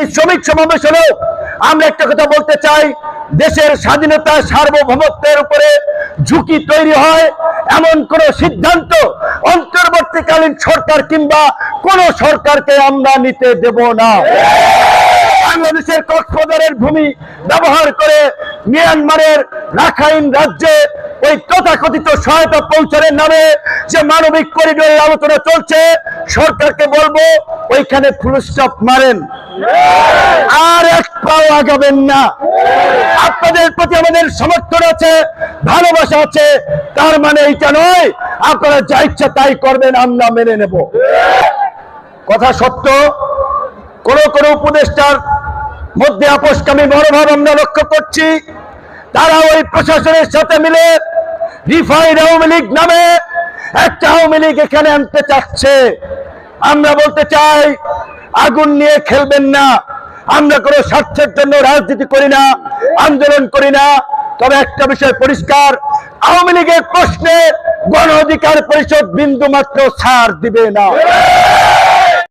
এই শ্রমিক সমাবেশ হলো আমরা একটা কথা বলতে চাই, দেশের স্বাধীনতা সার্বভৌমত্বের উপরে ঝুঁকি তৈরি হয়, এমন কোন সিদ্ধান্ত অন্তর্বর্তীকালীন সরকার কিংবা কোন সরকারকে আমরা নিতে দেব না। বাংলাদেশের কক্সবাজারের ভূমি ব্যবহার করে মিয়ানমারের রাখাইন রাজ্যে ওই তথাকথিত সহায়তা পৌঁছানোর নামে যে মানবিক করিডোরের আলোচনা চলছে, সরকারকে বলব ওইখানে ফুল স্টপ মারেন। আর এক পাও আগাবেন না। আপনাদের প্রতি আমাদের সমর্থন আছে, ভালোবাসা আছে, তার মানে এইটা নয়, আপনারা যা ইচ্ছা তাই করবেন, আমরা মেনে নেব। কথা সত্য, কোন কোন উপদেষ্টার মধ্যে আপোষকামী মনোভাব আমরা লক্ষ্য করছি। তারা ওই প্রশাসনের সাথে মিলে রিফাইন আওয়ামী লীগ নামে একটা আওয়ামী লীগ এখানে আনতে চাচ্ছে। আমরা বলতে চাই আগুন নিয়ে খেলবেন না। আমরা কোনো স্বার্থের জন্য রাজনীতি করি না, আন্দোলন করি না। তবে একটা বিষয় পরিষ্কার, আওয়ামী লীগের প্রশ্নে গণ অধিকার পরিষদ বিন্দু মাত্র ছাড় দিবে না।